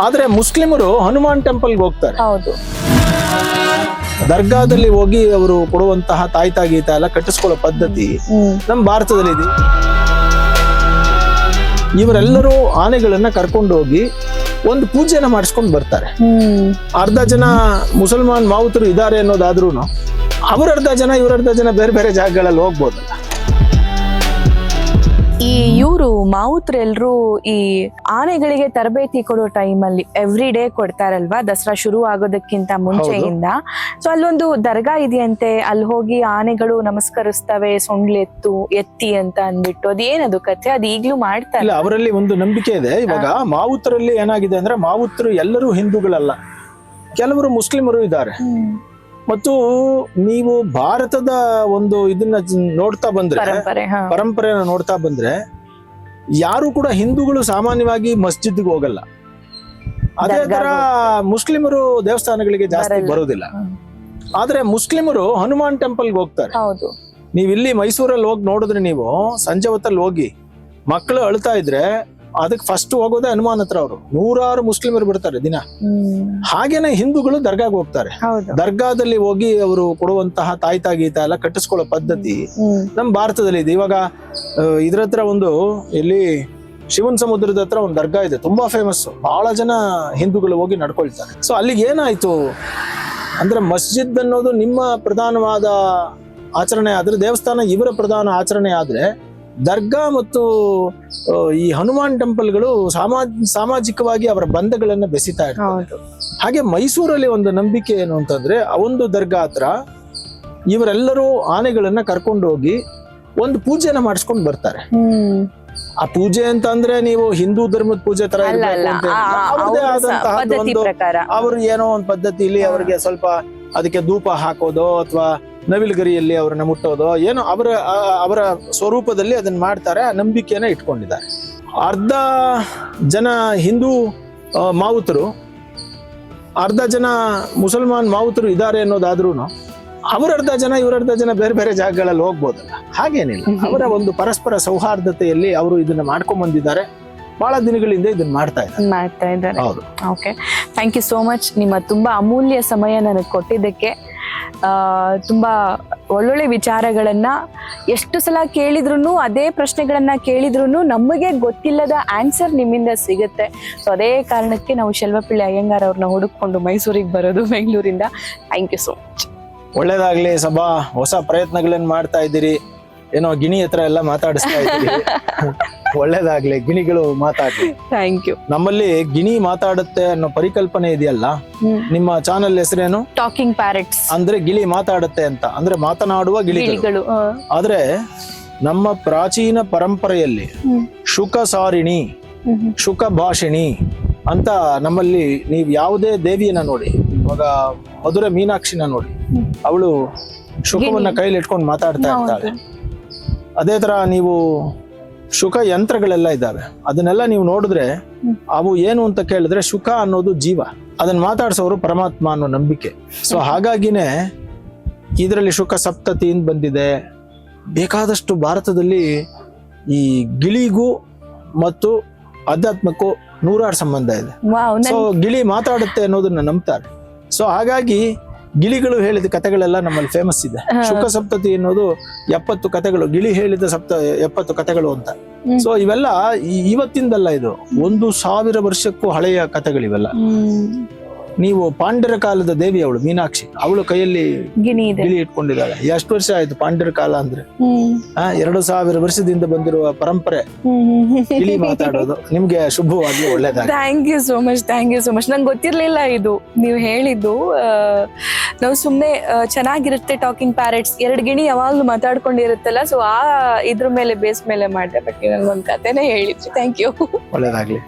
ಆದ್ರೆ ಮುಸ್ಲಿಮರು ಹನುಮಾನ್ ಟೆಂಪಲ್ಗೆ ಹೋಗ್ತಾರೆ. ಹೌದು. ದರ್ಗಾದಲ್ಲಿ ಹೋಗಿ ಅವರು ಕೊಡುವಂತಹ ತಾಯ್ತಾ ಗೀತ ಎಲ್ಲ ಕಟ್ಟಿಸ್ಕೊಳ್ಳೋ ಪದ್ಧತಿ ನಮ್ಮ ಭಾರತದಲ್ಲಿ ಇದೆ. ಇವರೆಲ್ಲರೂ ಆನೆಗಳನ್ನ ಕರ್ಕೊಂಡು ಹೋಗಿ ಒಂದು ಪೂಜೆನ ಮಾಡಿಸ್ಕೊಂಡು ಬರ್ತಾರೆ. ಅರ್ಧ ಜನ ಮುಸಲ್ಮಾನ್ ಮಾವುತರು ಇದ್ದಾರೆ ಅನ್ನೋದಾದ್ರೂ ಅವ್ರ ಅರ್ಧ ಜನ ಇವ್ರ ಅರ್ಧ ಜನ ಬೇರೆ ಬೇರೆ ಜಾಗಗಳಲ್ಲಿ ಹೋಗ್ಬೋದಲ್ಲ. ಇವರು ಮಾವುತ್ರು ಎಲ್ರು ಈ ಆನೆಗಳಿಗೆ ತರಬೇತಿ ಕೊಡೋ ಟೈಮಲ್ಲಿ ಎವ್ರಿ ಡೇ ಕೊಡ್ತಾರಲ್ವಾ? ದಸರಾ ಶುರು ಆಗೋದಕ್ಕಿಂತ ಮುಂಚೆಯಿಂದ ಸೊ ಅಲ್ಲೊಂದು ದರ್ಗಾ ಇದೆಯಂತೆ ಅಲ್ಲಿ ಹೋಗಿ ಆನೆಗಳು ನಮಸ್ಕರಿಸ್ತವೆ ಸೊಂಡ್ಲೆತ್ತು ಎತ್ತಿ ಅಂತ ಅಂದ್ಬಿಟ್ಟು. ಅದೇನದು ಕಥೆ? ಅದು ಈಗ್ಲೂ ಮಾಡ್ತಾರೆ. ಇಲ್ಲ ಅವರಲ್ಲಿ ಒಂದು ನಂಬಿಕೆ ಇದೆ. ಇವಾಗ ಮಾವುತರಲ್ಲಿ ಏನಾಗಿದೆ ಅಂದ್ರೆ ಮಾವುತರು ಎಲ್ಲರೂ ಹಿಂದೂಗಳಲ್ಲ. ಕೆಲವರು ಮುಸ್ಲಿಮರು ಇದ್ದಾರೆ. ಮತ್ತು ನೀವು ಭಾರತದ ಒಂದು ಇದನ್ನ ನೋಡ್ತಾ ಬಂದ್ರೆ ಪರಂಪರೆ ನೋಡ್ತಾ ಬಂದ್ರೆ ಯಾರು ಕೂಡ ಹಿಂದೂಗಳು ಸಾಮಾನ್ಯವಾಗಿ ಮಸ್ಜಿದ್ಗೆ ಹೋಗಲ್ಲ. ಅದೇ ತರ ಮುಸ್ಲಿಮರು ದೇವಸ್ಥಾನಗಳಿಗೆ ಜಾಸ್ತಿ. ಬರೋದಿಲ್ಲ ಆದ್ರೆ ಮುಸ್ಲಿಮರು ಹನುಮಾನ್ ಟೆಂಪಲ್ಗೆ ಹೋಗ್ತಾರೆ. ನೀವು ಇಲ್ಲಿ ಮೈಸೂರಲ್ಲಿ ಹೋಗಿ ನೋಡಿದ್ರೆ ನೀವು ಸಂಜೆ ಹೊತ್ತಲ್ಲಿ ಹೋಗಿ ಮಕ್ಕಳು ಅಳ್ತಾ ಇದ್ರೆ ಅದಕ್ಕೆ ಫಸ್ಟ್ ಹೋಗೋದೇ ಹನುಮಾನ್ ಹತ್ರ ಅವರು. ನೂರಾರು ಮುಸ್ಲಿಮರು ಬಿಡ್ತಾರೆ ದಿನ. ಹಾಗೇನೆ ಹಿಂದೂಗಳು ದರ್ಗಾಗೆ ಹೋಗ್ತಾರೆ. ದರ್ಗಾದಲ್ಲಿ ಹೋಗಿ ಅವರು ಕೊಡುವಂತಹ ತಾಯ್ತಾ ಗೀತ ಎಲ್ಲ ಕಟ್ಟಿಸ್ಕೊಳ್ಳೋ ಪದ್ಧತಿ ನಮ್ಮ ಭಾರತದಲ್ಲಿ ಇದೆ. ಇವಾಗ ಇದ್ರ ಹತ್ರ ಒಂದು ಇಲ್ಲಿ ಶಿವನ್ ಸಮುದ್ರದ ಹತ್ರ ಒಂದು ದರ್ಗಾ ಇದೆ ತುಂಬಾ ಫೇಮಸ್ ಬಹಳ ಜನ ಹಿಂದೂಗಳು ಹೋಗಿ ನಡ್ಕೊಳ್ತಾರೆ. ಸೊ ಅಲ್ಲಿಗೆ ಏನಾಯ್ತು? ಅಂದ್ರೆ ಮಸ್ಜಿದ್ ಅನ್ನೋದು ನಿಮ್ಮ ಪ್ರಧಾನವಾದ ಆಚರಣೆ ಆದ್ರೆ ದೇವಸ್ಥಾನ ಇವರ ಪ್ರಧಾನ ಆಚರಣೆ ಆದ್ರೆ ದರ್ಗಾ ಮತ್ತು ಈ ಹನುಮಾನ್ ಟೆಂಪಲ್ಗಳು ಸಾಮಾ ಸಾಮಾಜಿಕವಾಗಿ ಅವರ ಬಂಧಗಳನ್ನ ಬೆಸಿತಾ ಇರ್ತಾರೆ ಹಾಗೆ ಮೈಸೂರಲ್ಲಿ ಒಂದು ನಂಬಿಕೆ ಏನು ಅಂತಂದ್ರೆ ಆ ಒಂದು ದರ್ಗಾ ಹತ್ರ ಇವರೆಲ್ಲರೂ ಆನೆಗಳನ್ನ ಕರ್ಕೊಂಡು ಹೋಗಿ ಒಂದು ಪೂಜೆನ ಮಾಡಿಸ್ಕೊಂಡು ಬರ್ತಾರೆ. ಆ ಪೂಜೆ ಅಂತ ಅಂದ್ರೆ ನೀವು ಹಿಂದೂ ಧರ್ಮದ ಪೂಜೆ ತರ. ಅವ್ರ ಏನೋ ಒಂದು ಪದ್ಧತಿಲಿ ಅವ್ರಿಗೆ ಸ್ವಲ್ಪ ಅದಕ್ಕೆ ಧೂಪ ಹಾಕೋದೋ ಅಥವಾ ನವಿಲುಗರಿಯಲ್ಲಿ ಅವ್ರನ್ನ ಮುಟ್ಟೋದೋ ಏನೋ ಅವರ ಅವರ ಸ್ವರೂಪದಲ್ಲಿ ಅದನ್ನ ಮಾಡ್ತಾರೆ ಆ ನಂಬಿಕೆನ ಇಟ್ಕೊಂಡಿದ್ದಾರೆ. ಅರ್ಧ ಜನ ಹಿಂದೂ ಮಾವುತರು ಅರ್ಧ ಜನ ಮುಸಲ್ಮಾನ್ ಮಾವುತರು ಇದ್ದಾರೆ ಅನ್ನೋದಾದ್ರೂ ಅವ್ರ ಅರ್ಧ ಜನ ಇವ್ರ ಅರ್ಧ ಜನ ಬೇರೆ ಬೇರೆ ಜಾಗಗಳಲ್ಲಿ ಹೋಗ್ಬೋದಲ್ಲ ಹಾಗೇನಿಲ್ಲ. ಅವರ ಒಂದು ಪರಸ್ಪರ ಸೌಹಾರ್ದತೆಯಲ್ಲಿ ಅವರು ಇದನ್ನ ಮಾಡ್ಕೊಂಡ್ ಬಂದಿದ್ದಾರೆ ಬಹಳ ದಿನಗಳಿಂದ ಇದನ್ನ ಮಾಡ್ತಾ ಇದ್ದಾರೆ. ಮಾಡ್ತಾ ಇದ್ದಾರೆ. ಹೌದು. Okay thank you so much ನಿಮ್ಮ ತುಂಬಾ ಅಮೂಲ್ಯ ಸಮಯ ನನಗೆ ಕೊಟ್ಟಿದ್ದಕ್ಕೆ. ತುಂಬ ತುಂಬಾ ಒಳ್ಳೊಳ್ಳೆ ವಿಚಾರಗಳನ್ನ ಎಷ್ಟು ಸಲ ಕೇಳಿದ್ರು ಅದೇ ಪ್ರಶ್ನೆಗಳನ್ನ ಕೇಳಿದ್ರು ನಮಗೆ ಗೊತ್ತಿಲ್ಲದ ಆನ್ಸರ್ ನಿಮ್ಮಿಂದ ಸಿಗುತ್ತೆ. ಸೊ ಅದೇ ಕಾರಣಕ್ಕೆ ನಾವು ಶೆಲ್ವಪಿಳ್ಳಿ ಅಯ್ಯಂಗಾರ್ ಅವ್ರನ್ನ ಹುಡುಕೊಂಡು ಮೈಸೂರಿಗೆ ಬರೋದು ಬೆಂಗಳೂರಿಂದ. ಥ್ಯಾಂಕ್ ಯು ಸೋ ಮಚ್ ಒಳ್ಳೇದಾಗ್ಲಿ ಸಭಾ ಹೊಸ ಪ್ರಯತ್ನಗಳನ್ನ ಮಾಡ್ತಾ ಇದ್ದೀರಿ? ಏನೋ ಗಿಣಿ ಹತ್ರ ಎಲ್ಲ ಮಾತಾಡಿಸ್ತಾ ಇದ್ದೀರಿ. ಒಳ್ಳೇದಾಗ್ಲಿ ಗಿಣಿಗಳು ಮಾತಾಡ್ಲಿ. ಥ್ಯಾಂಕ್ ಯು ನಮ್ಮಲ್ಲಿ ಗಿಣಿ ಮಾತಾಡುತ್ತೆ ಅನ್ನೋ ಪರಿಕಲ್ಪನೆ ಇದೆಯಲ್ಲ? ನಿಮ್ಮ ಚಾನೆಲ್ ಹೆಸರೇನು? ಟಾಕಿಂಗ್ ಪ್ಯಾರೆಟ್ಸ್ ಅಂದ್ರೆ ಗಿಳಿ ಮಾತಾಡುತ್ತೆ ಅಂತ. ಅಂದ್ರೆ ಮಾತನಾಡುವ ಗಿಳಿಗಳು. ಆದ್ರೆ ನಮ್ಮ ಪ್ರಾಚೀನ ಪರಂಪರೆಯಲ್ಲಿ. ಶುಕ ಸಾರಿಣಿ. ಶುಕ ಭಾಷಿಣಿ ಅಂತ ನಮ್ಮಲ್ಲಿ ನೀವು ಯಾವುದೇ ದೇವಿಯನ್ನ ನೋಡಿ ಇವಾಗ ಮಧುರ ಮೀನಾಕ್ಷಿನ ನೋಡಿ. ಅವಳು ಶುಕವನ್ನ. ಕೈಲಿ ಇಟ್ಕೊಂಡು ಮಾತಾಡ್ತಾ ಇರ್ತಾಳೆ. ಅದೇ ತರ ನೀವು ಶುಕ ಯಂತ್ರಗಳೆಲ್ಲ ಇದ್ದಾವೆ. ಅದನ್ನೆಲ್ಲ ನೀವು ನೋಡಿದ್ರೆ. ಅವು ಏನು ಅಂತ ಕೇಳಿದ್ರೆ ಶುಕ ಅನ್ನೋದು ಜೀವ. ಅದನ್ನ ಮಾತಾಡ್ಸೋರು ಪರಮಾತ್ಮ ಅನ್ನೋ ನಂಬಿಕೆ. ಸೊ ಹಾಗಾಗಿನೇ ಇದರಲ್ಲಿ ಶುಕ ಸಪ್ತತಿ ಅಂತ ಬಂದಿದೆ. ಬೇಕಾದಷ್ಟು ಭಾರತದಲ್ಲಿ ಈ ಗಿಳಿಗೂ ಮತ್ತು ಅಧ್ಯಾತ್ಮಕ್ಕೂ ನೂರಾರು ಸಂಬಂಧ ಇದೆ. ಸೊ ಗಿಳಿ ಮಾತಾಡುತ್ತೆ ಅನ್ನೋದನ್ನ ನಂಬ್ತಾರೆ. ಸೊ ಹಾಗಾಗಿ ಗಿಳಿಗಳು ಹೇಳಿದ ಕಥೆಗಳೆಲ್ಲ ನಮ್ಮಲ್ಲಿ ಫೇಮಸ್ ಇದೆ. ಶುಕ ಸಪ್ತತಿ ಅನ್ನೋದು ಎಪ್ಪತ್ತು ಕಥೆಗಳು ಗಿಳಿ ಹೇಳಿದ ಸಪ್ತ ಎಪ್ಪತ್ತು ಕಥೆಗಳು ಅಂತ. ಸೊ ಇವೆಲ್ಲ ಇವತ್ತಿಂದಲ್ಲ ಇದು ಒಂದು ಸಾವಿರ ವರ್ಷಕ್ಕೂ ಹಳೆಯ ಕಥೆಗಳಿವೆಲ್ಲ. ನೀವು ಪಾಂಡರ ಕಾಲದ ದೇವಿ ಅವಳು ಮೀನಾಕ್ಷಿ. ಅವಳು ಕೈಯಲ್ಲಿ ಗಿಣಿ ಇದೆ. ಗಿಳಿ ಇಟ್ಕೊಂಡಿದ್ದಾಳೆ. ಎಷ್ಟು ವರ್ಷ ಆಯ್ತು ಪಾಂಡರ ಕಾಲ ಅಂದ್ರೆ? ಆ, ಎರಡು ಸಾವಿರ ವರ್ಷದಿಂದ ಬಂದಿರುವ ಪರಂಪರೆ. ಗಿಳಿ ಮಾತಾಡೋದು. ನಿಮ್ಗೆ ಶುಭವಾಗಿ ಒಳ್ಳೇದಾಗ thank you so much thank you so much ನಂಗೆ ಗೊತ್ತಿರ್ಲಿಲ್ಲ ಇದು. ನೀವು ಹೇಳಿದ್ದು ನಾವು ಸುಮ್ಮನೆ ಚೆನ್ನಾಗಿರುತ್ತೆ ಟಾಕಿಂಗ್ ಪ್ಯಾರೆಟ್ಸ್ ಎರಡು ಗಿಣಿ ಯಾವಾಗಲೂ ಮಾತಾಡ್ಕೊಂಡಿರುತ್ತಲ್ಲ ಸೊ ಆ ಇದ್ರ ಮೇಲೆ ಬೇಸ್ ಮೇಲೆ ಮಾಡಿದೆ ಬಟ್ ನೀವು ಒಂದು ಕತೆನೇ ಹೇಳಿದ್ವಿ ಥ್ಯಾಂಕ್ ಯು ಒಳ್ಳೇದಾಗ್ಲಿ.